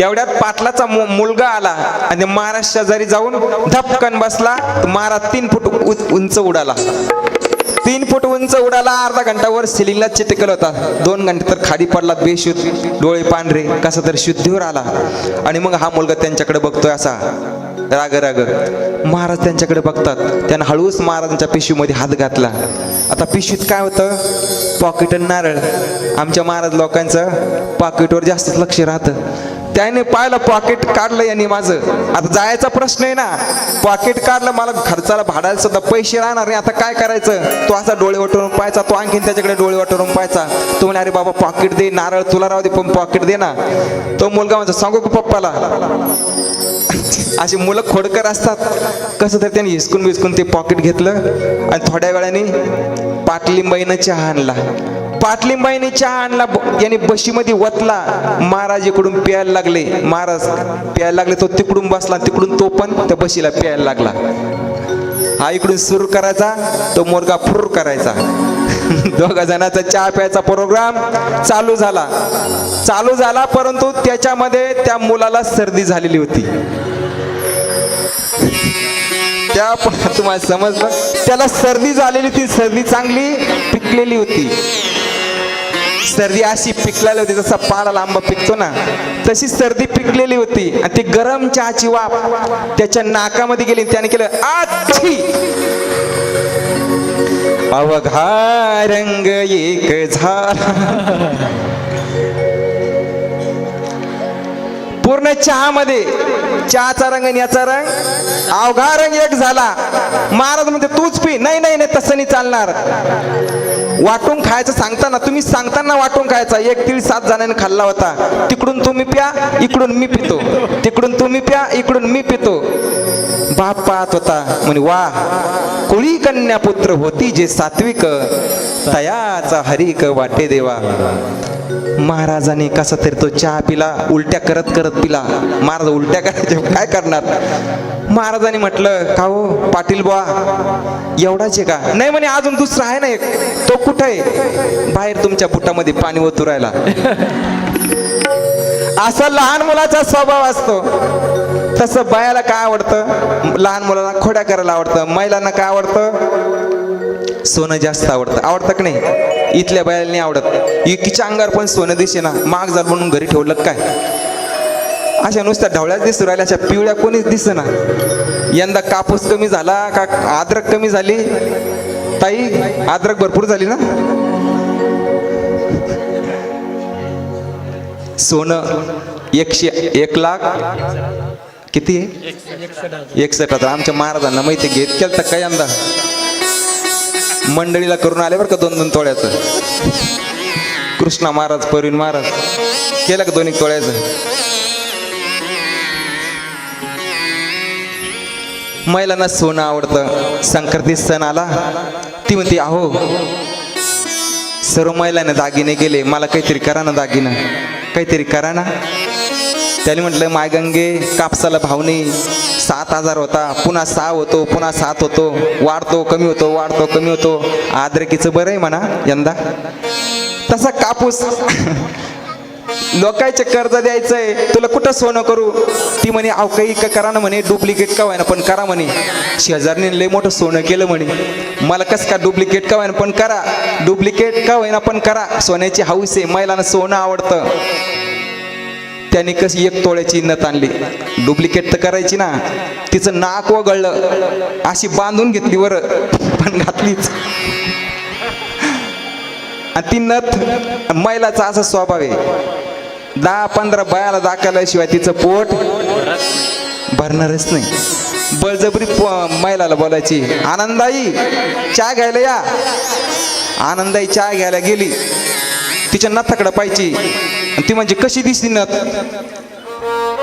तेवढ्यात पाटलाचा मु- मुलगा आला आणि महाराष्ट्र शेजारी जाऊन धपकन बसला. महाराज तीन फूट उंच उडाला. तीन फूट उंच उडाला अर्धा घंटावर सिलिंगला चिटकल होता. दोन घंटे तर खाली पडला बेशुद्ध. डोळे पांढरे कसा तर शुद्धीवर आला. आणि मग हा मुलगा त्यांच्याकडे बघतोय असा. राग राग. महाराज त्यांच्याकडे बघतात. त्यानं हळूच महाराजांच्या पिशवीमध्ये हात घातला. आता पिशवीत काय होतं? पॉकेट आणि नारळ. आमच्या महाराज लोकांचं पॉकेटवर जास्तच लक्ष राहतं. त्याने पाहिलं पॉकेट काढलं यांनी माझं. आता जायचा प्रश्न आहे ना पॉकेट काढलं मला खर्चाला भाडायला सुद्धा पैसे राहणार नाही. आता काय करायचं? तो असा डोळे वाटून पाहायचा तो आणखीन त्याच्याकडे डोळे वाटून पाहायचा. तो म्हणे अरे बाबा पॉकेट दे नारळ तुला राहू दे पण पॉकेट दे ना. तो मुलगा म्हणजे सांगू का पप्पाला? अशी मुलं खोडकर असतात. कसं तर त्यांनी हिसकून बिसकून ते पॉकेट घेतलं. आणि थोड्या वेळाने पाटलिंबाईनं चहा आणला. पाटलिंबाईने चहा आणला ब- याने बशीमध्ये वतला. महाराज इकडून प्यायला लागले. महाराज प्यायला लागले तो तिकडून बसला तिकडून तो पण त्या बशीला प्यायला लागला. हा इकडून सुरू करायचा तो मोरगा फुर करायचा. दोघा जणाचा चहा प्यायचा प्रोग्राम चालू झाला. चालू झाला परंतु त्याच्यामध्ये त्या मुलाला सर्दी झालेली होती. त्या तुम्हाला समजलं? त्याला सर्दी झालेली होती सर्दी चांगली पिकलेली होती. सर्दी अशी पिकलेली होती जसा पाडाला आंबा पिकतो ना तशी सर्दी पिकलेली होती. आणि ती गरम चहाची वाफ त्याच्या नाकामध्ये गेली त्याने केलं आच्छी! अवघा रंग एक झाला. पूर्ण चहामध्ये चहाचा रंग आणि याचा रंग अवघा रंग एक झाला. महाराज म्हणते तूच पी. नाही नाही नाही तसं नाही चालणार. वाटून खायचं सांगताना तुम्ही सांगताना वाटून खायचा. एक तीळ सात जणांनी खाल्ला होता. तिकडून तुम्ही प्या इकडून मी पितो. तिकडून तुम्ही प्या इकडून मी पितो. बाप पाहत होता. म्हणे वा कुळी कन्या पुत्र होती जे सात्विक. तयाचा हरिक वाटे देवा. महाराजाने कसा तरी तो चहा पिला उलट्या करत करत पिला. महाराज उलट्या करायच्या काय करणार? महाराजांनी म्हटलं का हो पाटील बुवा एवढाच आहे का? नाही म्हणे अजून दुसरा आहे ना एक. तो कुठं आहे? बाहेर तुमच्या बुटामध्ये पाणी ओतुरायला असा लहान मुलाचा स्वभाव असतो. तसं बायाला काय आवडतं? लहान मुलांना खोड्या करायला आवडतं महिलांना काय आवडतं? सोनं जास्त आवडतं. आवडतं की नाही? इथल्या बायाला नाही आवडत. एकीच्या अंगावर पण सोनं दिसे ना माग झालं म्हणून घरी ठेवलं काय? अशा नुसत्या ढवळ्याच दिसू राहिल्या अशा पिवळ्या कोणीच दिसना. यंदा कापूस कमी झाला का आद्रक कमी झाली? ताई आद्रक भरपूर झाली ना? सोनं एकशे एक लाख. किती? आहे एकसष्ट हजार. आमच्या महाराजांना माहिती घेत केलं तर काय यंदा? मंडळीला करून आले बरं का दोन दोन तोळ्याचं? कृष्णा महाराज परवीन महाराज. केलं का दोन्ही तोळ्याचं? महिलांना सोनं आवडतं. संक्रांती सण आला ती म्हणते अहो सर्व महिलांना दागिने गेले मला काहीतरी करा ना दागिनं. काहीतरी करा ना. त्याने म्हटलं माय गंगे कापसाला भाव नाही. सात हजार होता पुन्हा सहा होतो पुन्हा सात होतो. वाढतो कमी होतो वाढतो कमी होतो. आद्रकीचं बरं आहे म्हणा यंदा. तसा कापूस लोकांचे कर्ज द्यायचंय तुला कुठं सोनं करू? ती म्हणे अव काही का करा ना म्हणे डुप्लिकेट का व्हायना पण करा म्हणे. शेजारने लय मोठं सोनं केलं म्हणे. मला कसं का डुप्लिकेट का व्हायना पण करा. डुप्लिकेट का व्हायना पण करा. सोन्याची हाऊस आहे महिलांना सोनं आवडतं. त्याने कशी एक तोळ्याची नथ आणली. डुप्लिकेट तर करायची ना तिचं नाक वगळलं. अशी बांधून घेतली बरं पण घातलीच. आणि ती नथ महिलाचा असा स्वभाव आहे. दहा पंधरा बायाला दाखवल्याशिवाय तिचं पोट भरणारच नाही. बळजबरी प- महिलाला बोलायची आनंदाई चहा घ्यायला या. आनंदाई चहा घ्यायला गेली. तिच्या नथाकडं पाहिजे ती म्हणजे कशी दिसली नथ?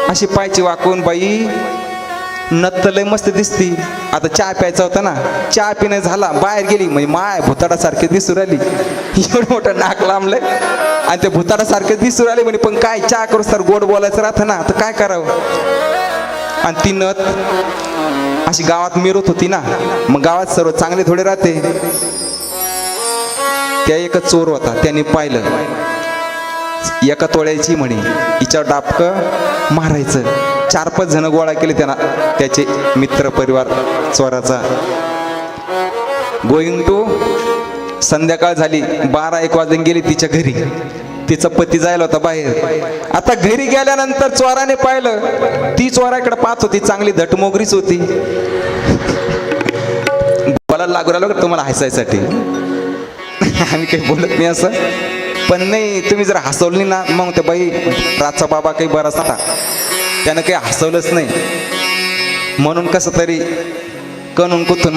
अशी पायची वाकून बाई नथ लय मस्त दिसती. आता चहा प्यायचा होता ना चहा पिणं झाला बाहेर गेली म्हणजे माय भुताडासारखी दिसू राहिली. एवढं मोठं नाक लांबलंय. आणि ते भुताडासारखे दिसू राहिले म्हणे पण काय चहा करू सर गोड बोलायचं राहतं ना तर काय करावं? आणि ती नथ अशी गावात मिरवत होती ना मग गावात सर्व चांगले थोडे राहते. त्या एक चोर होता त्याने पाहिलं. एका तोळ्याची म्हणे हिच्यावर डापकं मारायचं. चार पाच जण गोळा केले त्यांना. त्याचे मित्र परिवार चोराचा. गोईंग टू संध्याकाळ झाली. बारा एक वाजून गेली तिच्या घरी. तिचा पती जायला होता बाहेर. आता घरी गेल्यानंतर चोराने पाहिलं. ती चोराकडे पाहत होती. चांगली धटमोगरीच होती. मला लागू राहिलो का तुम्हाला हसायसाठी? आम्ही काही बोलत नाही असं. पण नाही तुम्ही जर हसवली ना मग ते बाई रातचा बाबा काही बराच होता. त्यानं काही हसवलंच नाही. म्हणून कसं तरी कणून कुथून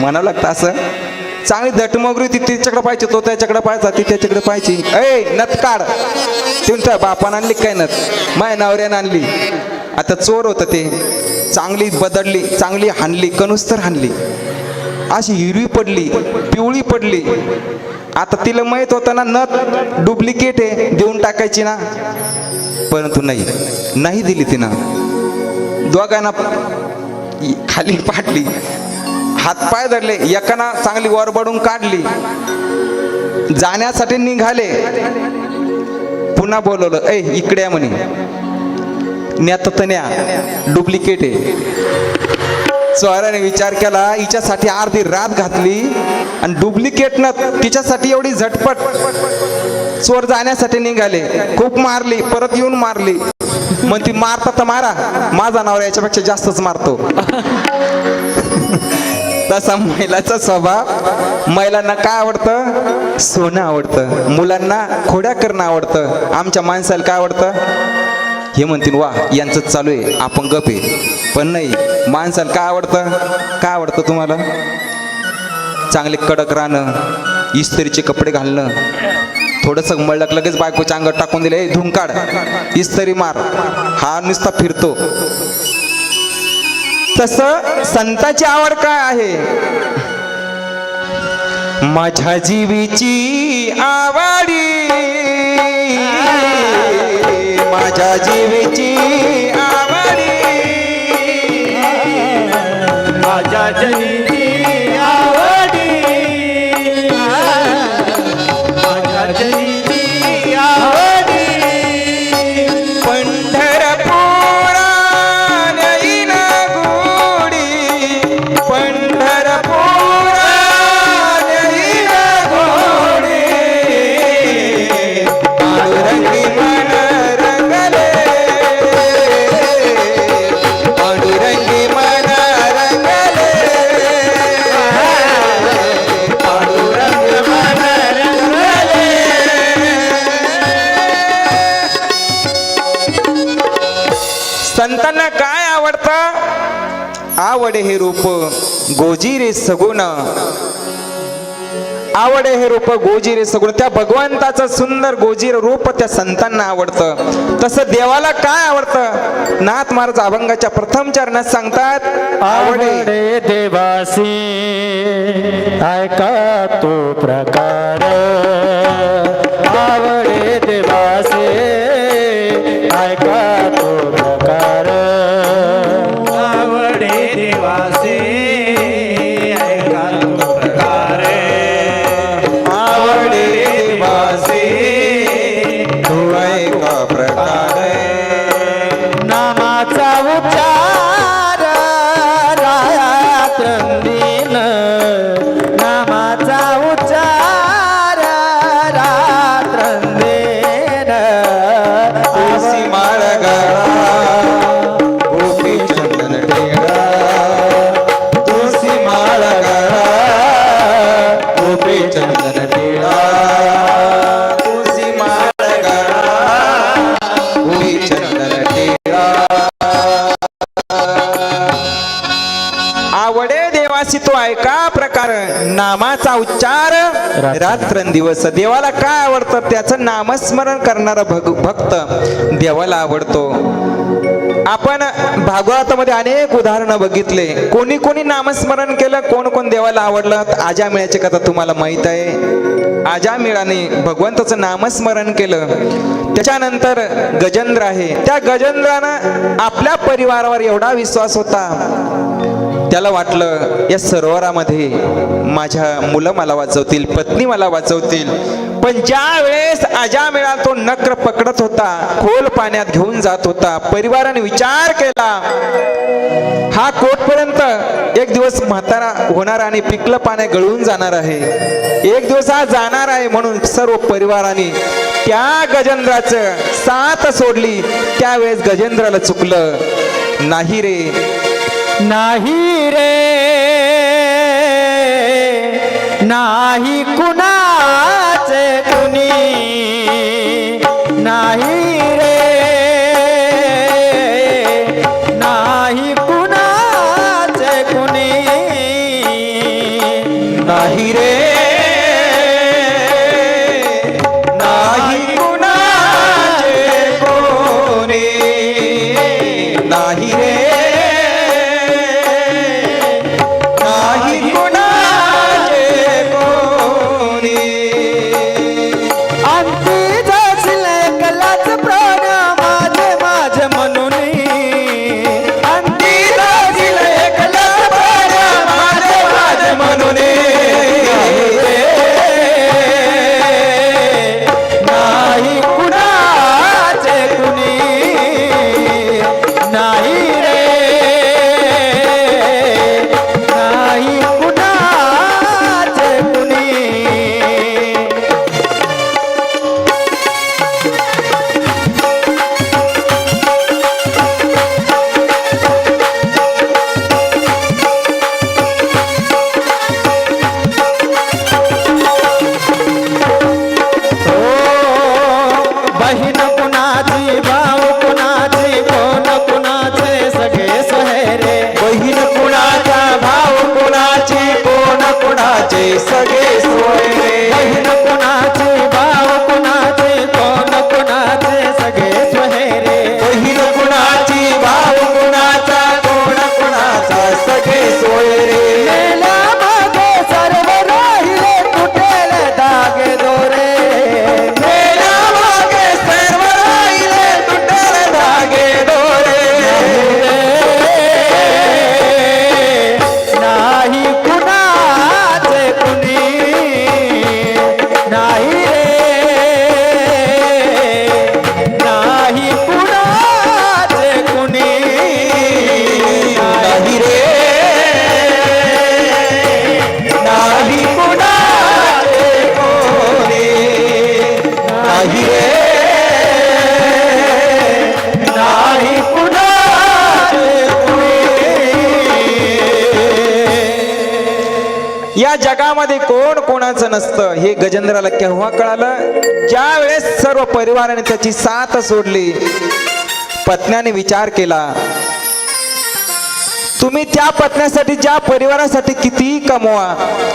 म्हणावं लागतं असं. चांगली दटमोगरी ती तिच्याकडे पाहिजे तो त्याच्याकडे पाहायचा ती त्याच्याकडे पाहिजे ऐ नत काढ. तुमच्या बापानं आणली काय नत माय नवऱ्यानं आणली. आता चोर होतं ते. चांगली बदडली चांगली हाणली कणूस तर हाणली. अशी हिरवी पडली पिवळी पडली. आता तिला माहीत होतं ना नथ डुप्लिकेट आहे देऊन टाकायची ना. परंतु नाही नाही दिली तिनं. दोघांना खाली पाडली. हातपाय धरले एकाना चांगली वरबडून काढली. जाण्यासाठी निघाले. पुन्हा बोलवलं ए इकडे या म्हणे. न्यात तर न्या डुप्लिकेट आहे. चोऱ्याने विचार केला हिच्यासाठी अर्धी रात घातली आणि डुप्लिकेट न तिच्यासाठी एवढी झटपट चोर जाण्यासाठी निघाले. खूप मारली परत येऊन मारली. मग ती मारता तर मारा माझा नावर याच्यापेक्षा जास्तच मारतो. तसा महिलाचा स्वभाव. महिलांना काय आवडतं? सोनं आवडतं. मुलांना खोड्या करणं आवडतं. आमच्या माणसाला काय आवडतं? हे म्हणतील वा यांचंच चालू आहे आपण गप आहे. पण नाही माणसाला काय आवडतं? काय आवडतं तुम्हाला? चांगले कडक राहणं इस्त्रीचे कपडे घालणं. थोडंसं मळक लगेच बायकोच्या अंगात टाकून दिले धुम काढ इस्त्री मार. हा नुसता फिरतो. तस संताची आवड काय आहे? माझ्या जीवीची आवडी. माझ्या जीवीची आवडी. माझ्या जनी हे रूप गोजी रे सगुण. आवडे हे रूप गोजी रे सगुण. त्या भगवंताचं सुंदर गोजीर रूप त्या संतांना आवडतं. तसं देवाला काय आवडतं? नाथ महाराज अभंगाच्या प्रथम चरणात सांगतात आवडे. आवडे देवासी ऐका तो प्रकार. नामाचा उच्चार रात्रंदिवस. देवाला काय आवडतं? त्याचं नामस्मरण करणारा भग भक्त देवाला आवडतो. आपण भागवतामध्ये अनेक उदाहरणं बघितले. कोणी कोणी नामस्मरण केलं कोण कोण देवाला आवडलं? आजा मिळाची कथा तुम्हाला माहीत आहे. आजा मिळाने भगवंताचं नामस्मरण केलं. त्याच्यानंतर गजेंद्र आहे. त्या गजेंद्रानं आपल्या परिवारावर एवढा विश्वास होता. त्याला वाटलं या सरोवरामध्ये माझ्या मुलं मला वाचवतील पत्नी मला वाचवतील. पण ज्या वेळेस अजामेळा तो नक्र पकडत होता खोल पाण्यात घेऊन जात होता. परिवाराने विचार केला हा कोटपर्यंत एक दिवस म्हातारा होणार आणि पिकलं पाण्या गळून जाणार आहे. एक दिवस हा जाणार आहे म्हणून सर्व परिवाराने त्या गजेंद्राचं साथ सोडली. त्यावेळेस गजेंद्राला चुकलं नाही रे नाही रे नाही कुणा कोणाचे सगळे सोयरे. बहीण कुणाची नसतं. हे गजेंद्राला केव्हा कळालं? ज्या वेळेस सर्व परिवाराने त्याची साथ सोडली पत्न्याने विचार केला तुम्ही त्या पत्न्यासाठी ज्या परिवारासाठी कितीही कमवा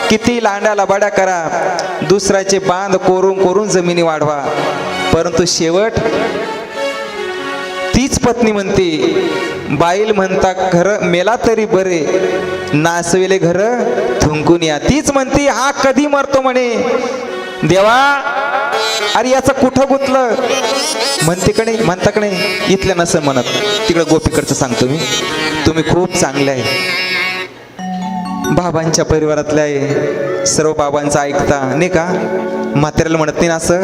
किती लांड्या लबाड्या करा दुसऱ्याचे बांध कोरून कोरून जमिनी वाढवा. परंतु शेवट तीच पत्नी म्हणते बाईल म्हणता घर मेला तरी बरे नासवेले घर थुंकून या. तीच म्हणते हा कधी मरतो म्हणे? देवा अरे याचं कुठं गुतलं? म्हणते का नाही? म्हणता का नाही? नसं म्हणत. तिकडं गोपीकडचं सांगतो मी. तुम्ही खूप चांगले आहे. बाबांच्या परिवारातल्या आहे. सर्व बाबांचं ऐकता नाही का? म्हाताऱ्याला म्हणत नाही ना असं?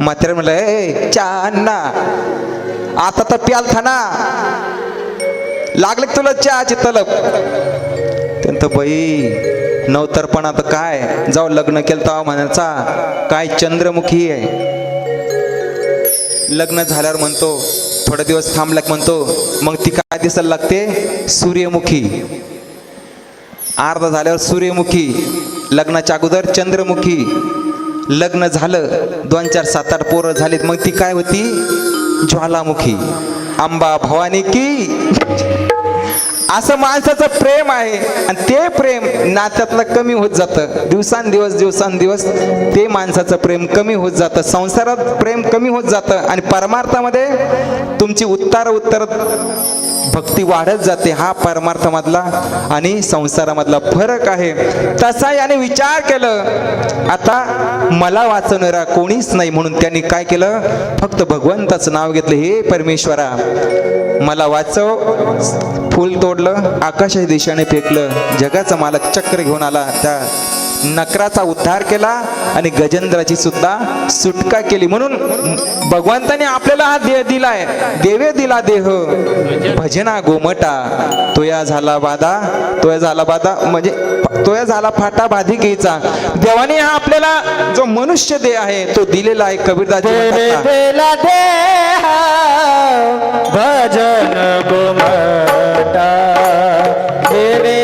म्हाताऱ्याला म्हणलं ए चा अण्णा आता तर प्याल था ना लागले तुला चहाची तलब? त्यांत बाई नवतरपणा तर काय? जाऊ लग्न केलं तेव्हा म्हणायचा काय चंद्रमुखी आहे? लग्न झाल्यावर म्हणतो थोडे दिवस थांबला म्हणतो मग ती काय दिसायला लागते? सूर्यमुखी. अर्धा झाल्यावर सूर्यमुखी लग्नाच्या अगोदर चंद्रमुखी. लग्न झालं दोन चार सात आठ पोरं झालीत मग ती काय होती? ज्वालामुखी. अंबा भवानी की असं माणसाचं प्रेम आहे. आणि ते प्रेम नात्यातलं कमी होत जातं. दिवसांदिवस दिवसांदिवस ते माणसाचं प्रेम कमी होत जातं. संसारात प्रेम कमी होत जातं. आणि परमार्थामध्ये तुमची उत्तर उत्तर भक्ती वाढत जाते हा परमार्थमधला आणि संसारामधला फरक आहे. तसा याने विचार केलं आता मला वाचवणारा कोणीच नाही म्हणून त्यांनी काय केलं? फक्त भगवंताचं नाव घेतलं. हे परमेश्वरा मला वाचव. फूल तोडलं आकाशाच्या दिशेने फेकलं. जगाचा मालक चक्र घेऊन आला त्या नकराचा उद्धार केला आणि गजेंद्राची सुद्धा सुटका केली. म्हणून भगवंताने आपल्याला हा देह दिलाय. देवे दिला देह. भजना गोमटा. तोया झाला बाधा तोया झाला बाधा म्हणजे तोया झाला फाटा बाधिकेचा देवाने हा आपल्याला जो मनुष्य देह आहे तो दिलेला आहे देह भजन गोमटा. देवे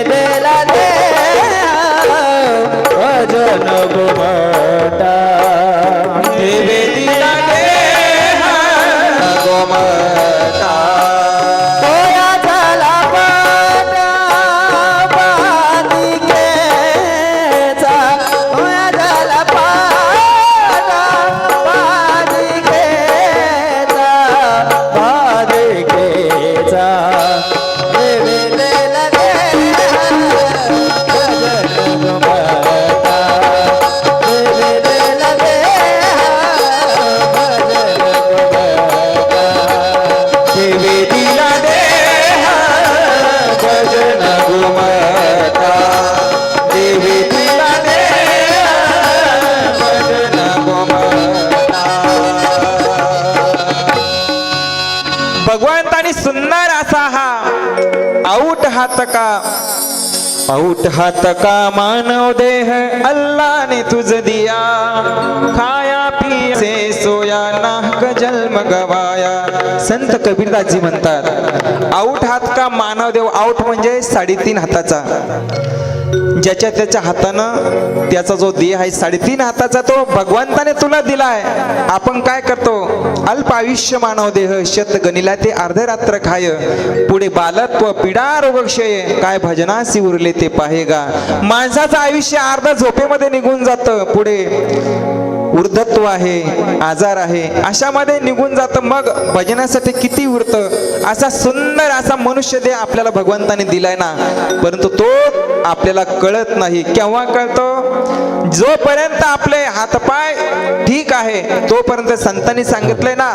आऊट हात का मानव देह? अल्लाह ने तुझ दिया। खाया पिया सोया नाहक जन्म गवाया। संत कबीरदासजी म्हणतात आऊट हात का मानव देव? आऊट म्हणजे साडेतीन हाताचा. ज्याच्या त्याच्या हातानं त्याचा जो देह आहे साडेतीन हाताचा तो भगवंताने तुला दिलाय. आपण काय करतो? अल्प आयुष्य मानव देह शत गणिला ते अर्धरात्र खाय. पुढे बालत्व पिडा रोगक्षय. काय भजनासी उरले ते पाहेगा. माणसाचं आयुष्य अर्ध झोपेमध्ये निघून जातं. पुढे वृद्धत्व आहे आजार आहे अशामध्ये निघून जातं. मग भजनासाठी किती उरतं असा सुंदर असा मनुष्य देह आपल्याला भगवंताने दिलाय ना. परंतु तो आपल्याला कळत नाही. केव्हा कळतो? जोपर्यंत आपले हातपाय ठीक आहे तोपर्यंत संतांनी सांगितलंय ना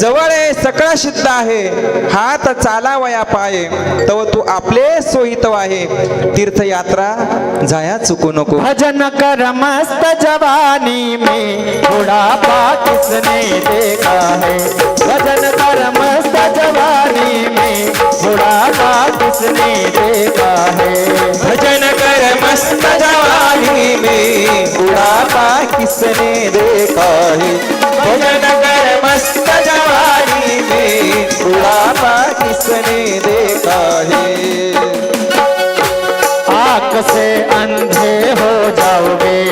जवळ आहे सकळ सिद्ध आहे. हात चालावया पाय. तव तू आपले सोहित आहे. तीर्थयात्रा जाया चुकू नको. भजन कर मस्त जवानी. में बुढ़ापा किसने देखा है? भजन कर मस्त जवानी में बुढ़ापा किसने देखा है? भजन कर मस्त जवानी में बुढ़ापा किसने देखा है? भजन कर मस्त जवानी में बुढ़ापा किसने देखा है? आँख से अंधे हो जाओगे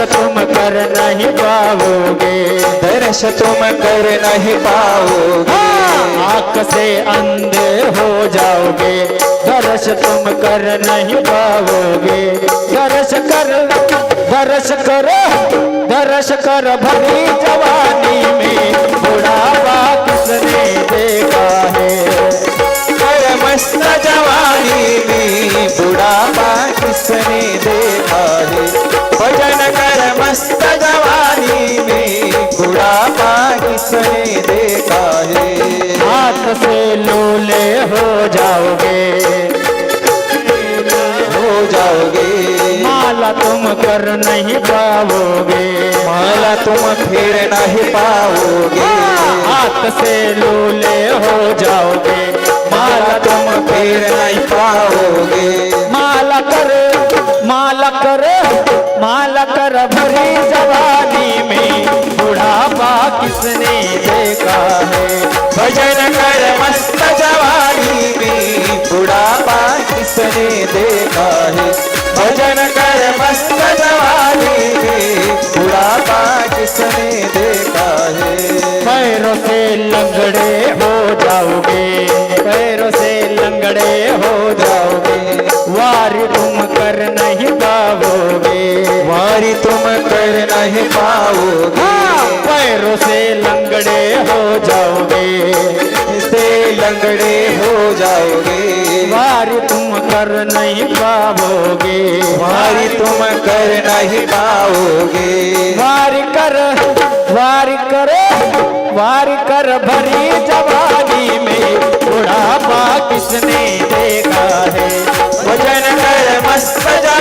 तुम कर नहीं पाओगे। दर्श तुम कर नहीं पाओगे। आंख से अंधे हो जाओगे। दर्श तुम कर नहीं पाओगे। दर्श कर दर्श करो दर्श कर भरी जवानी में बुढ़ापा किसने देखा है? मस्त जवानी में बुढ़ापा किसने देखा है। भजन कर मस्त जवानी में बुढ़ापा किसने देखा है। हाथ से लोले हो जाओगे तुम कर नहीं पाओगे। माला तुम फिर नहीं पाओगे। हाथ से लूले हो जाओगे। माला तुम फिर नहीं पाओगे। माला कर माला कर माला कर भरी जवानी में। बुढ़ापा किसने देखा है? भजन कर मस्त जवानी में। बुढ़ापा किसने देखा है? भजन कर मस्त जवानी बुढ़ापा किसने देखा है। पैरों से लंगड़े हो जाओगे पैरों से लंगड़े हो जाओगे। वारी तुम कर नहीं पाओगे। वारी तुम कर नहीं पाओगे। हाँ, पैरों से लंगड़े हो जाओगे। लंगड़े हो जाओगे। वारी तुम कर नहीं पाओगे। वारी तुम कर नहीं पाओगे। वारी कर वारी कर वारी कर भरी जवानी में। बुढ़ापा किसने देखा है? वज़न कर मस्त जवानी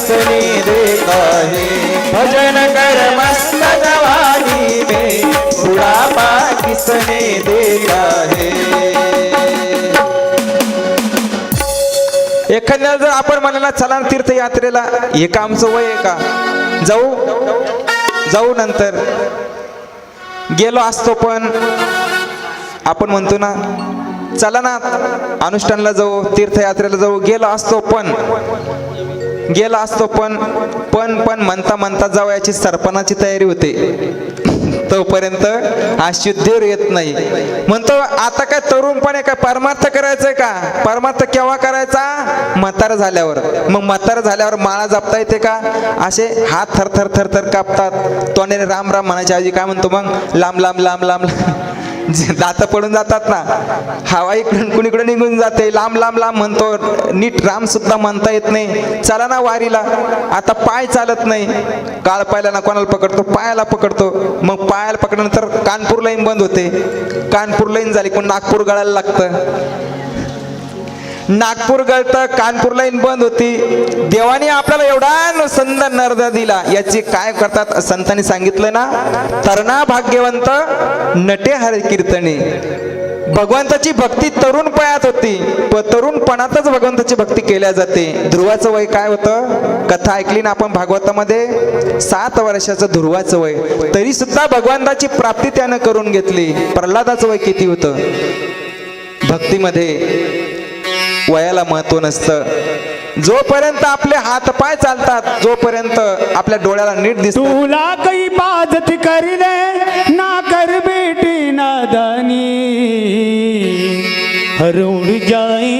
बुढ़ापा देता है भजन कर मस्त जवानी में बुढ़ापा किसने देता है? एखाद्याला जर आपण म्हणाला चला ना तीर्थयात्रेला हे का आमचं वय आहे का? जाऊ जाऊ नंतर. गेलो असतो पण आपण म्हणतो ना चला ना अनुष्ठानला जाऊ तीर्थयात्रेला जाऊ. गेलो असतो पण गेला असतो पण पण पण म्हणता म्हणता जावयाची सरपणाची तयारी होते. तोपर्यंत हा येत नाही. म्हणतो आता काय तरुणपणे काय परमार्थ करायचंय का? परमार्थ केव्हा करायचा? म्हातार झाल्यावर. मग म्हातार झाल्यावर माळा जपता येते का? असे हात थर थर थर थर कापतात. तोंडाने राम राम म्हणायच्या आजी काय म्हणतो मग? लांब लांब लांब लांब. दात पडून जातात ना. हवा इकडून कुणीकडे निघून जाते. लांब लांब लांब म्हणतो. नीट राम सुद्धा म्हणता येत नाही. चला ना वारीला. आता पाय चालत नाही. काळ पायला ना कोणाला पकडतो? पायाला पकडतो. मग पायाला पकडल्यानंतर कानपूर लाईन बंद होते. कानपूर लाईन झाली पण नागपूर गळायला लागतं. नागपूर गळतं कानपूर लाईन बंद होती. देवाने आपल्याला एवढा सुंदर नर्द दिला. याची काय करतात संतांनी सांगितलं ना? तरणा भाग्यवंत नटे हर कीर्तने. भगवंताची भक्ती तरुण पयात होती. प तरुणपणातच भगवंताची भक्ती केल्या जाते. ध्रुवाचं वय काय होतं? कथा ऐकली ना आपण भागवतामध्ये? सात वर्षाचं ध्रुवाचं वय. तरी सुद्धा भगवंताची प्राप्ती त्यानं करून घेतली. प्रल्हादाचं वय किती होतं? भक्तीमध्ये वयाला महत्त्व नसतं. जोपर्यंत आपले हात पाय चालतात जोपर्यंत आपल्या डोळ्याला नीट दिसत. तुला काही बाजत करिले ना कर बेटी नादानी हरवून जाई